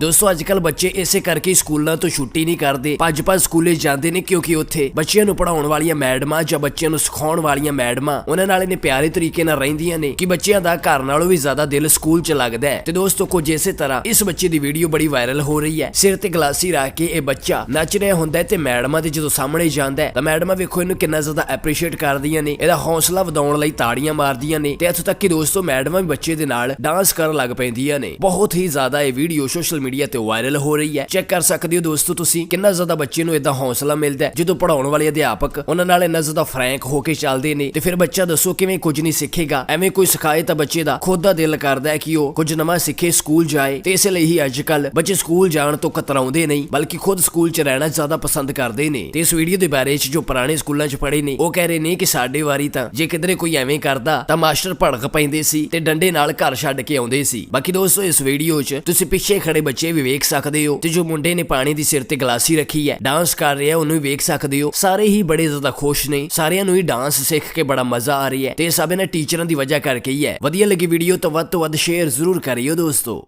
ਦੋਸਤੋ ਅੱਜ ਕੱਲ ਬੱਚੇ ਇਸੇ ਕਰਕੇ ਸਕੂਲਾਂ ਤੋਂ ਛੁੱਟੀ ਨਹੀਂ ਕਰਦੇ। ਭੱਜ ਭੱਜ ਸਕੂਲੇ ਜਾਂਦੇ ਨੇ ਕਿਉਂਕਿ ਉੱਥੇ ਬੱਚਿਆਂ ਨੂੰ ਪੜਾਉਣ ਵਾਲੀਆਂ ਮੈਡਮਾਂ ਜਾਂ ਬੱਚਿਆਂ ਨੂੰ ਸਿਖਾਉਣ ਵਾਲੀਆਂ ਮੈਡਮਾਂ ਉਹਨਾਂ ਨਾਲ ਇਹਨੇ ਪਿਆਰੇ ਤਰੀਕੇ ਨਾਲ ਰਹਿੰਦੀਆਂ ਨੇ ਕਿ ਬੱਚਿਆਂ ਦਾ ਘਰ ਨਾਲੋਂ ਵੀ ਜ਼ਿਆਦਾ ਦਿਲ ਸਕੂਲ 'ਚ ਲੱਗਦਾ ਹੈ। ਤੇ ਦੋਸਤੋ, ਕੁਝ ਇਸੇ ਤਰ੍ਹਾਂ ਇਸ ਬੱਚੇ ਦੀ ਵੀਡੀਓ ਬੜੀ ਵਾਇਰਲ ਹੋ ਰਹੀ ਹੈ। ਸਿਰ ਤੇ ਗਲਾਸੀ ਰੱਖ ਕੇ ਇਹ ਬੱਚਾ ਨੱਚ ਰਿਹਾ ਹੁੰਦਾ ਹੈ ਤੇ ਮੈਡਮਾਂ ਦੇ ਜਦੋਂ ਸਾਹਮਣੇ ਜਾਂਦਾ ਹੈ ਤਾਂ ਮੈਡਮਾਂ ਵੇਖੋ ਇਹਨੂੰ ਕਿੰਨਾ ਜ਼ਿਆਦਾ ਐਪਰੀਸ਼ੀਏਟ ਕਰਦੀਆਂ ਨੇ। ਇਹਦਾ ਹੌਸਲਾ ਵਧਾਉਣ ਲਈ ਤਾੜੀਆਂ ਮਾਰਦੀਆਂ ਨੇ ਤੇ ਇੱਥੋਂ ਤੱਕ ਕਿ ਦੋਸਤੋ, ਮੈਡਮਾਂ ਵੀ ਬੱਚੇ ਦੇ ਨਾਲ ਡਾਂਸ ਕਰਨ ਲੱਗ ਪੈਂਦੀਆਂ ਨੇ। ਬਹੁਤ ਹੀ ਜ਼ਿਆਦਾ ਇਹ ਵੀਡੀਓ ਸੋਸ਼ਲ ਮੀਡੀਆ ਤੇ ਵਾਇਰਲ ਹੋ ਰਹੀ ਹੈ। ਚੈੱਕ ਕਰ ਸਕਦੇ ਹੋ ਦੋਸਤੋ ਤੁਸੀਂ ਕਿੰਨਾ ਜ਼ਿਆਦਾ ਬੱਚੇ ਨੂੰ ਇਦਾਂ ਹੌਸਲਾ ਮਿਲਦਾ ਹੈ। ਜਦੋਂ ਪੜਾਉਣ ਵਾਲੇ ਅਧਿਆਪਕ ਉਹਨਾਂ ਨਾਲ ਇੰਨਾ ਜ਼ਿਆਦਾ ਫਰੈਂਕ ਹੋ ਕੇ ਚੱਲਦੇ ਨੇ ਤੇ ਫਿਰ ਬੱਚਾ ਦੱਸੋ ਕਿਵੇਂ ਕੁਝ ਨਹੀਂ ਸਿੱਖੇਗਾ। ਐਵੇਂ ਕੋਈ ਸਿਖਾਏ ਤਾਂ ਬੱਚੇ ਦਾ ਖੁਦ ਦਾ ਦਿਲ ਕਰਦਾ ਹੈ ਕਿ ਉਹ ਕੁਝ ਨਵਾਂ ਸਿੱਖੇ, ਸਕੂਲ ਜਾਏ ਤੇ ਇਸੇ ਲਈ ਹੀ ਅੱਜ ਕੱਲ ਬੱਚੇ ਸਕੂਲ ਜਾਣ ਤੋਂ ਕਤਰਾਉਂਦੇ ਨਹੀਂ, ਬਲਕਿ ਖੁਦ ਸਕੂਲ 'ਚ ਰਹਿਣਾ ਜ਼ਿਆਦਾ ਪਸੰਦ ਕਰਦੇ ਨੇ। ਤੇ ਇਸ ਵੀਡੀਓ ਦੇ ਬਾਰੇ 'ਚ ਜੋ ਪੁਰਾਣੇ ਸਕੂਲਾਂ 'ਚ ਪੜ੍ਹੇ ਨੇ, ਉਹ ਕਹਿ ਰਹੇ ਨੇ ਕਿ ਸਾਡੇ ਵਾਰੀ ਤਾਂ ਜੇ ਕਿਧਰੇ ਕੋਈ ਐਵੇਂ ਕਰਦਾ ਤਾਂ ਮਾਸਟਰ ਭੜਕ ਪੈਂਦੇ ਸੀ ਤੇ ਡੰਡੇ ਨਾਲ ਘਰ ਛੱਡ ਕੇ ਆਉਂਦੇ ਸੀ। ਬਾਕੀ ਦੋਸਤੋ ਇਸ ਵੀਡੀਓ 'ਚ ਤੁਸੀਂ ਪਿੱਛੇ ਖੜੇ ਬੱਚੇ ਵੀ ਵੇਖ ਸਕਦੇ ਹੋ ਤੇ ਜੋ ਮੁੰਡੇ ਨੇ ਪਾਣੀ ਦੀ ਸਿਰ ਤੇ ਗਲਾਸੀ ਰੱਖੀ ਹੈ ਡਾਂਸ ਕਰ ਰਿਹਾ, ਉਹਨੂੰ ਵੀ ਵੇਖ ਸਕਦੇ ਹੋ। ਸਾਰੇ ਹੀ ਬੜੇ ਜ਼ਿਆਦਾ ਖੁਸ਼ ਨੇ, ਸਾਰਿਆਂ ਨੂੰ ਹੀ ਡਾਂਸ ਸਿੱਖ ਕੇ ਬੜਾ ਮਜ਼ਾ ਆ ਰਿਹਾ ਹੈ ਤੇ ਸਭ ਇਹਨਾਂ ਟੀਚਰਾਂ ਦੀ ਵਜ੍ਹਾ ਕਰਕੇ ਹੀ ਹੈ। ਵਧੀਆ ਲੱਗੀ ਵੀਡੀਓ ਤਾਂ ਵੱਧ ਤੋਂ ਵੱਧ ਸ਼ੇਅਰ ਜ਼ਰੂਰ ਕਰਿਓ ਦੋਸਤੋ।